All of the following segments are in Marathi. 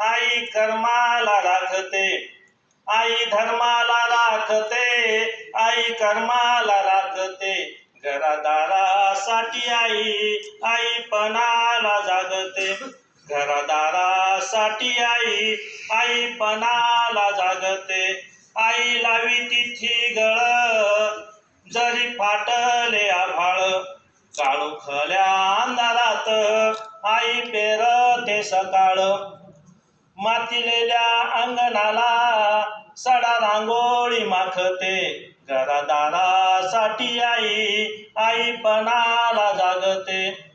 आई कर्माला राखते. आई धर्माला राखते. आई कर्माला राखते. घरादारासाठी आई आई पणाला जागते. घरादारासाठी आई आई पणाला जागते. आई लावी तिथी गळ जरी फाटले आभाळ. काळू खल्या अंधारात आई पेरते सकाळ. मातीलेल्या अंगणाला सडा रांगोळी माखते. घरादारासाठी आई आई पणाला जागते.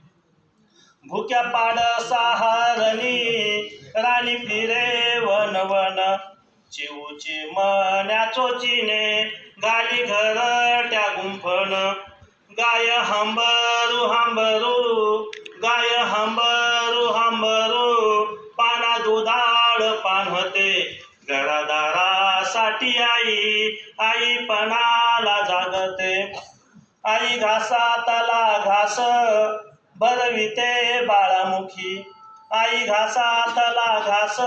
भुक्या पाड सहारणी राणी फिरे वन वन. चिवची मन्या चोचीने गाली घरट्या गुंफण. गाय हंबरू हंबरू गाय हंबरू दुधाळ पान होते. घरादारासाठी आई आई पणाला जागते. आई घासाताला घास भरविते बाळामुखी. आई घासातला घास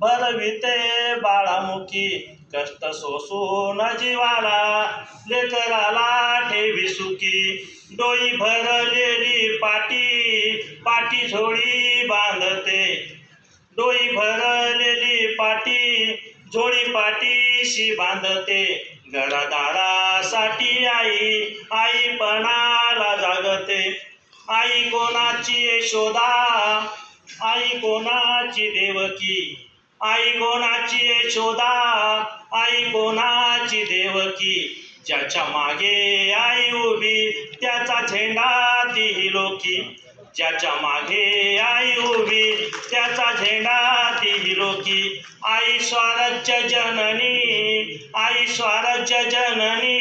भरविते बाळामुखी. कष्ट सोसून जीवाला लेकराला ठेवी सुखी. डोई भरलेली पाटी पाटी झोळी बांधते. डोई भरलेली पाटी झोळी पाटीशी बांधते. घरादारासाठी आई आई पणाला जागते. आई कोणाची यशोदा आई कोणाची देवकी? आई कोणाची यशोदा आई कोणाची देवकी? ज्याच्या मागे आई उभी त्याचा झेंडा ती लोकी. ज्याच्या मागे आई उभी त्याचा झेंडा ती हिरोकी. आई स्वराज्य जननी आई स्वराज्य जननी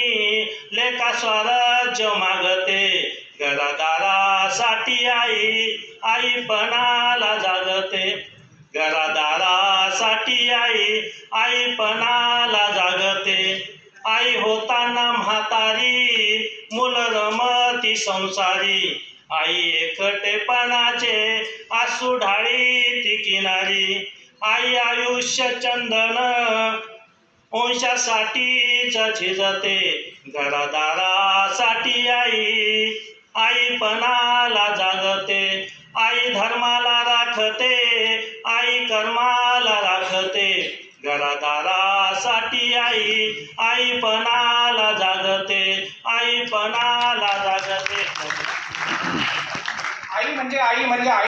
लेका स्वराज्य मागते. घरादारासाठी आई आई पणाला जागते. घरादारासाठी आई आई पणाला जागते. आई होताना म्हातारी मुल रमती संसारी. आई एकटेपणाचे आसू ढाळी ती किनारी. आई आयुष्य चंदन वंशासाठीच झिजते घरादारासाठी आई. आई पणाला जागते आई धर्माला राखते आई कर्माला राखते घरादारासाठी आई. आई पणाला जागते आई पणाला म्हणजे आई म्हणजे आई